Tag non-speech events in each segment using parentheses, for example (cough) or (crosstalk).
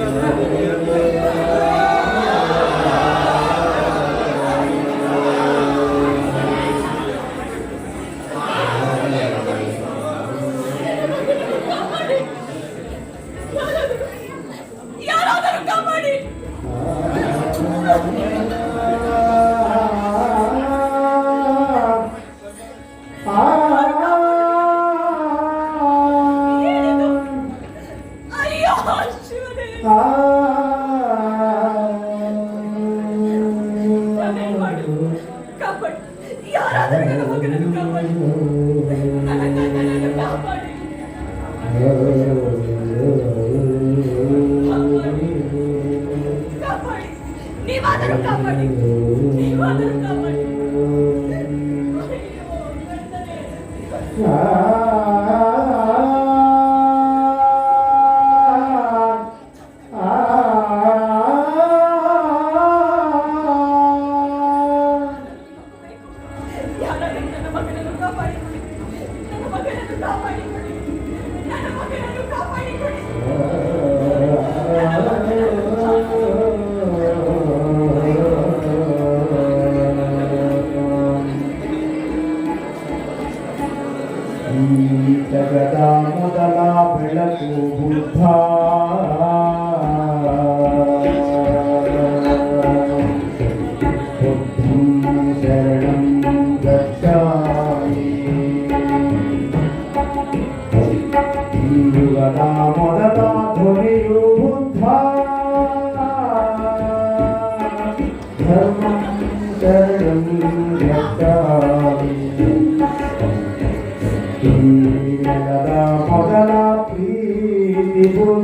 Amen.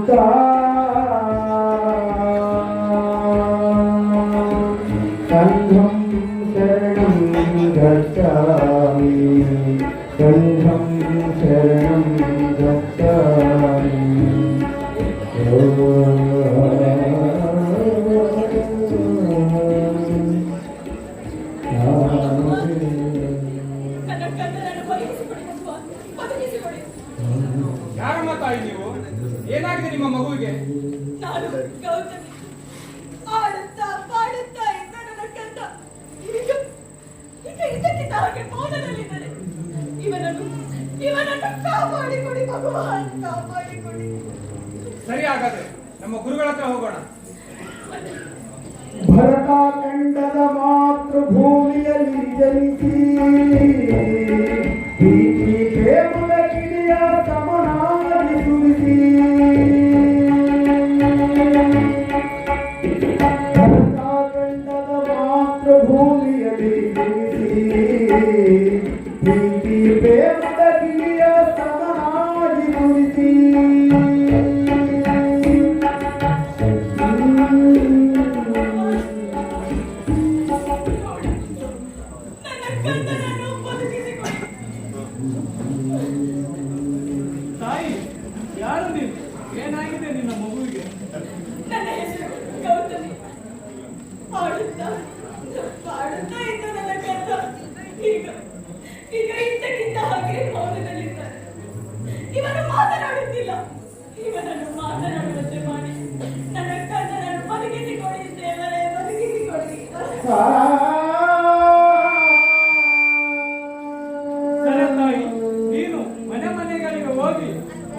tá ಇವನನ್ನು ಕಾಪಾಡಿಕೊಡಿ ಭಗವಾನ್ ಕಾಪಾಡಿಕೊಡಿ ಸರಿ ಹಾಗಾದ್ರೆ ನಮ್ಮ ಗುರುಗಳ ಹತ್ರ ಹೋಗೋಣ. ಭರತ ಕಂಡದ ಮಾತೃಭೂಮಿಯಲ್ಲಿ ಜನಿಸಿ ಪ್ರೇಮದ ಕಿಡಿಯ ಸಮನಾಗಿ ಸುರಿಸಿ. ಭರತ ಕಂಡದ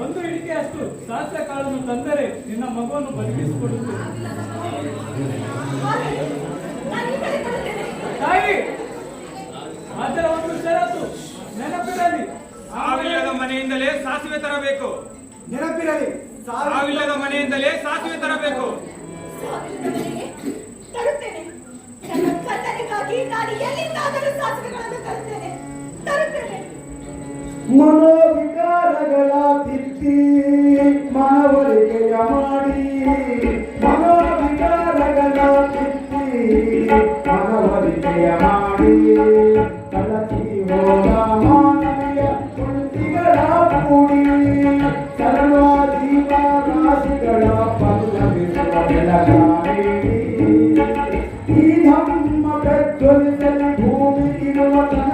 ಒಂದು ಹಿಡಿಕೆ ಅಷ್ಟು. ಸಾಸಿವೆ ಕಾಳನ್ನು ತಂದರೆ ನಿನ್ನ ಮಗುವನ್ನು ಬದುಕಿಸಿಕೊಡುತ್ತೆ. ತಾಯಿ ಅದರ ಒಂದು ಷರತ್ತು. ನೆನಪಿರಲಿ. ಸಾವಿಲ್ಲದ ಮನೆಯಿಂದಲೇ ಸಾಸಿವೆ ತರಬೇಕು. ನೆನಪಿರಲಿ. ಸಾವಿಲ್ಲದ ಮನೆಯಿಂದಲೇ ಸಾಸಿವೆ ತರಬೇಕು. ತರುತ್ತೇನೆ. ನನ್ನ ಗಂಡನಿಗಾಗಿ ನಾನು ಎಲ್ಲಿಂದಾದರೂ ಸಾಸಿವೆಗಳನ್ನು ತರುತ್ತೇನೆ. ತರುತ್ತೇನೆ. ಮನೋವಿಕಾರಗಳ ತಿತ್ತಿ ಮನವರಿಕೆಯ ಮಾಡಿ ಮನೋವಿಕಾರಗಳ ತಿತ್ತಿ ಮನವರಿಕೆಯ ಮಾಡಿ ಕಳಚಿ ಹೋದ ಮಾನವೀಯ ಕುಂತಿಗಳ ಕೂಡಿ ಸರ್ವ ಜೀವ ರಾಶಿಗಳ ಪಲ್ಲವಿಸುವ ಬೆಳಗಾರಿ ಈ ನಮ್ಮ ಪ್ರಜ್ವಲಿಸಲಿ ಭೂಮಿ ಇರುವ ತನಕ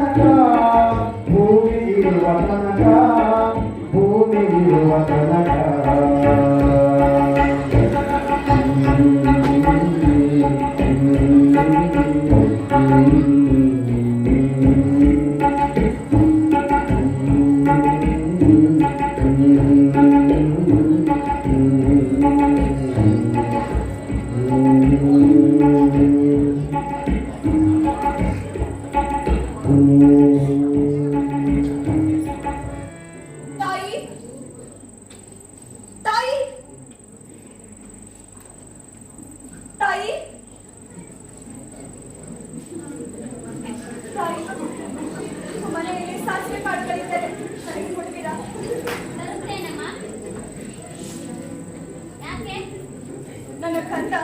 ಕಂದ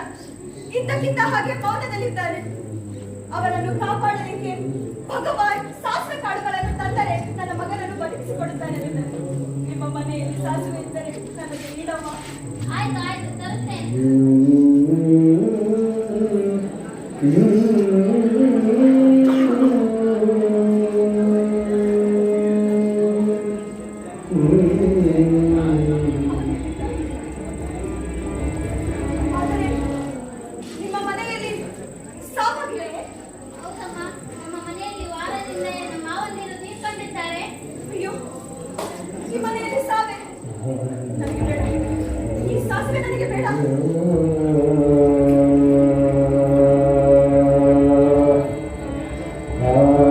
ಇದ್ದಕ್ಕಿದ್ದ ಹಾಗೆ ಮೌನದಲ್ಲಿದ್ದಾನೆ ಅವರನ್ನು ಕಾಪಾಡಲಿಕ್ಕೆ ಭಗವಾನ್ ಶಾಸ್ತ್ರ ಕಾಳುಗಳನ್ನು ತಂದರೆ ನನ್ನ ಮಗನನ್ನು ಬದುಕಿಸಿಕೊಡುತ್ತಾನೆ. ತಾಯಿ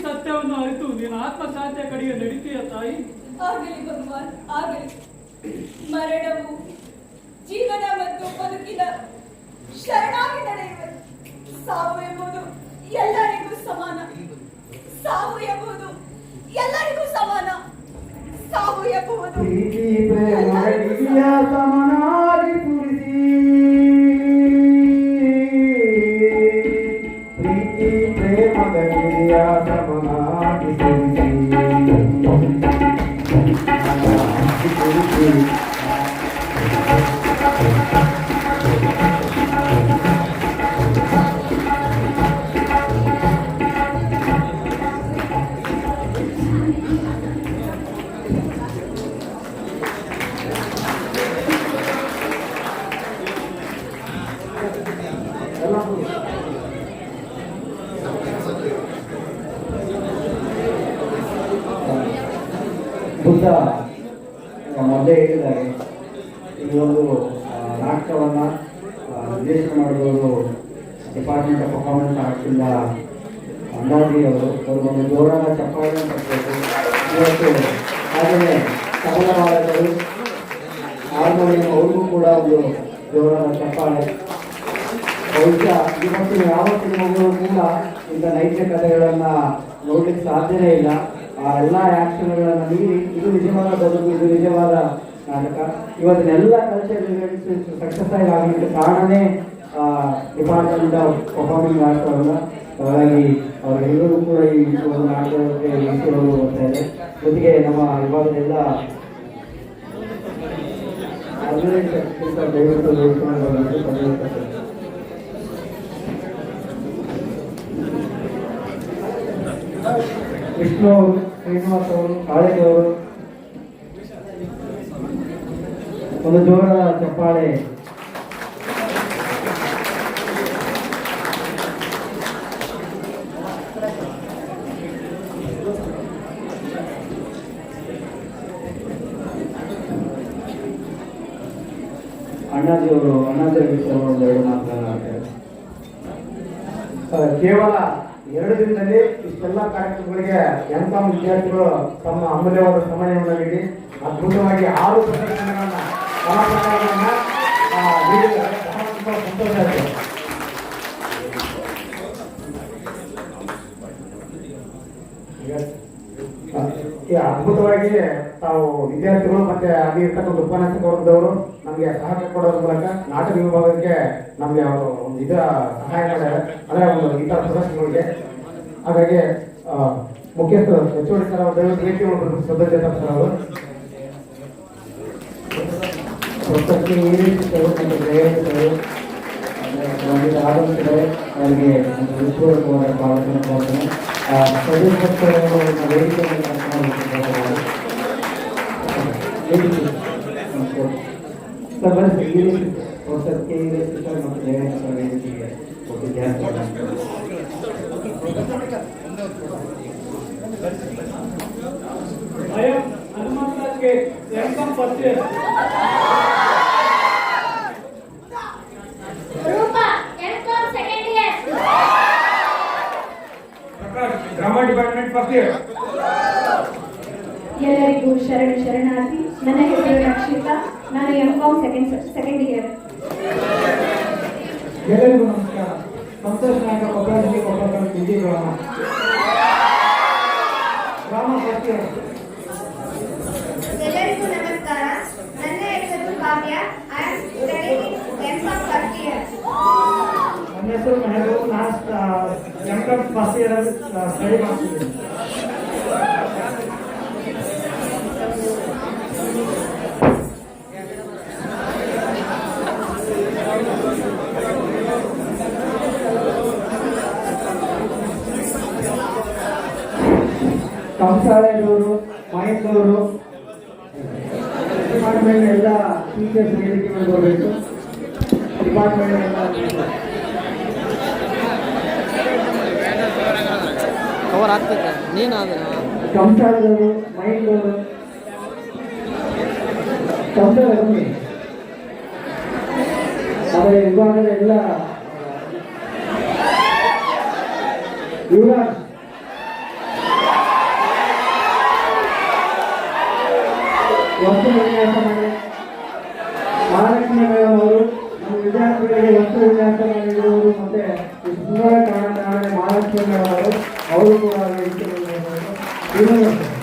ಸತ್ಯವನ್ನು ಅರಿತು ನೀನು ಆತ್ಮಸಾಧ್ಯ ಕಡೆಗೆ ನಡೀತೀಯ ತಾಯಿ. ಆಗಲಿ ಭಗವಾನ್ ಆಗಲಿ. ಮರಣವು ಜೀವನ ಮತ್ತು ಬದುಕಿನ ಶರಣಾಗಿ ನಡೆಯುವ ಸಾವು ಎಂಬುದು ಎಲ್ಲರಿಗೂ ಸಮಾನ. ಸಾವು ಎಂಬುದು ಎಲ್ಲರಿಗೂ ಸಮಾನ. ಸಾವು ಎಂಬುದು ಪ್ರೀತಿ ಬುದ್ಧ ಮೊದಲೇ ಹೇಳಿದ್ದಾರೆ, ಈ ಒಂದು ನಾಟಕವನ್ನು ನಿರ್ದೇಶನ ಮಾಡಿದವರು ಡಿಪಾರ್ಟ್ಮೆಂಟ್ ಆಫ್ ಪರ್ಫಾರ್ಮೆನ್ಸ್ ಆರ್ಟ್ಸಿಂದ ಅಂದಾಜಿ ಅವರು ಅವರು ಒಂದು ಜೋರಾದ ಚಪ್ಪಾಳೆ ಮಾಡಬೇಕು ಇವತ್ತು ಹಾಗೆಯೇ ತಬಲ ವಾದಕರು ಹಾರ್ಮೋನಿಯಂ ಅವ್ರಿಗೂ ಕೂಡ ಒಂದು ಜೋರಾದ ಚಪ್ಪಾಳೆ. ಬಹುಶಃ ಇವತ್ತಿನ ಯಾವ ಸಿನಿಮಾಗಳು ಕೂಡ ಇಂಥ ನೈಜ ಕಥೆಗಳನ್ನು ನೋಡ್ಲಿಕ್ಕೆ ಸಾಧ್ಯನೇ ಇಲ್ಲ. ಆ ಎಲ್ಲ ಆ್ಯಕ್ಷನ್ಗಳನ್ನು ಮೀರಿ, ಇದು ನಿಜವಾದ ಬದುಕು, ಇದು ನಿಜವಾದ ನಾಟಕ. ಇವತ್ತಿನೆಲ್ಲ ಕಲ್ಚರ್ ಇವೆಂಟ್ಸ್ ಸಕ್ಸಸ್ ಆಗಿ ಆಗಲಿಕ್ಕೆ ಕಾರಣನೇ ಡಿಪಾರ್ಟ್ಮೆಂಟ್ ಆಫ್ ಪರ್ಫಾರ್ಮಿಂಗ್ ಆರ್ಟ್ಸ್ ಹಾಗಾಗಿ ಅವರೆಲ್ಲರೂ ಕೂಡ ಈ ಒಂದು ನಾಟಕಕ್ಕೆ ಹೆಸರು ಬರ್ತಾ ಇದೆ. ಜೊತೆಗೆ ನಮ್ಮ ವಿಭಾಗದೆಲ್ಲ (laughs) ವಿಷ್ಣು ಶ್ರೀನಿವಾಸ್ ಅವರು ಕಾಳೇಜ್ ಅವರು ಒಂದು ಜೋರ ಚಪ್ಪಾಳೆ. ಅಣ್ಣಾಜಿಯವರು ಅಣ್ಣಾಜಿ ಎರಡು ಮಾತನಾಡ್ತಾರೆ ಕೇವಲ ಎರಡು ದಿನದಲ್ಲಿ ಇಷ್ಟೆಲ್ಲ ಕಾರ್ಯಕ್ರಮಗಳಿಗೆ ಎಂಥ ವಿದ್ಯಾರ್ಥಿಗಳು ತಮ್ಮ ಅಮೂಲ್ಯವಾದ ಸಮಯವನ್ನು ನೀಡಿ, ಅದ್ಭುತವಾಗಿ ಆರು ಪ್ರದರ್ಶನಗಳನ್ನು ನೀಡಿದ್ದಾರೆ. ಸಂತೋಷ ಅದ್ಭುತವಾಗಿ ತಾವು ವಿದ್ಯಾರ್ಥಿಗಳು ಮತ್ತೆ ಅಲ್ಲಿ ಇರ್ತಕ್ಕಂಥ ಉಪನ್ಯಾಸಕ ವರ್ಗದವರು ನಮಗೆ ಸಹಕಾರ ಕೊಡೋದ್ರ ಮೂಲಕ ನಾಟಕ ವಿಭಾಗಕ್ಕೆ ನಮಗೆ ಅವರು ಒಂದು ಇದ ಸಹಾಯ ಮಾಡ್ಯಾರ. ಅಂದ್ರೆ ಒಂದು ಇತರ ಪ್ರದರ್ಶನಗಳಿಗೆ ಹಾಗಾಗಿ ಮುಖ್ಯಸ್ಥ ಮುಖ್ಯಸ್ಥರು ಓಡಿ ಸರ್ ಅವರು. ದಯವಿಟ್ಟು ಶ್ರದ್ಧೆ ಸರ್ ಅವರು ಮತ್ತು ಸರ್ ಈ ರೀತಿ ಸರ್ ಮತ್ತು ಪ್ರೇರೇಪಿಸಿದ ವೇದಿಕೆಗೆ ವಿದ್ಯಾರ್ಥಿಗಳು I am Hanumanta K. Welcome first year. Roopa M Com second year Prakash drama department first year ಎಲ್ಲರಿಗೂ ಶರಣ ಶರಣಾರ್ಥಿ ನನ್ನ ಹೆಸರು ರಕ್ಷಿತಾ ನಾನು M Com second second year ಎಲ್ಲರಿಗೂ ನಮಸ್ಕಾರ ಸಂತೋಷ ನಾಯಕ ಕೊಪ್ಪಳದಲ್ಲಿ ಕೊಪ್ಪಳ ವಿಜಯ ಗ್ರಾಮ ಗ್ರಾಮ ಸತ್ಯ ಎಲ್ಲರಿಗೂ ನಮಸ್ಕಾರ ನನ್ನ ಹೆಸರು Kavya I am studying M Com first year ನನ್ನ ಹೆಸರು ಮೆಹಬೂಬ್ ನಾನು M Com first year study ಮಾಡ್ತಿದ್ದೀನಿ ಕಂಸಾಳೆಯವರು ಮಹೇಂದ್ರವರು ಡಿಪಾರ್ಟ್ಮೆಂಟ್ ಎಲ್ಲ ಟೀಚರ್ಸ್ ವೇದಿಕೆ ಮೇಲೆ ಬರಬೇಕು ಡಿಪಾರ್ಟ್ಮೆಂಟ್ ಎಲ್ಲ ಕವರ್ ಆಗ್ತೈತೆ. ನೀನು ಅದನ್ನ ಅವರು ಕಂಸಾಳೆ ಬನ್ನಿ. ಅವರ ವಿಭಾಗದ ಎಲ್ಲ ಯುವರಾಜ್ ವಸ್ತು ವಿನ್ಯಾಸ ಮಾಡಿ ಮಹಾಲಕ್ಷ್ಮಿ ಮೇಡಮ್ ಅವರು ನಮ್ಮ ವಿದ್ಯಾರ್ಥಿಗಳಿಗೆ ವಸ್ತು ವಿನ್ಯಾಸ ಮಾಡಿರುವುದು ಮತ್ತೆ ಸುಂದರ ಕಾರಣ ಮಹಾಲಕ್ಷ್ಮಿ ಮೇಡಮ್ ಅವರು ಅವರು ಕೂಡ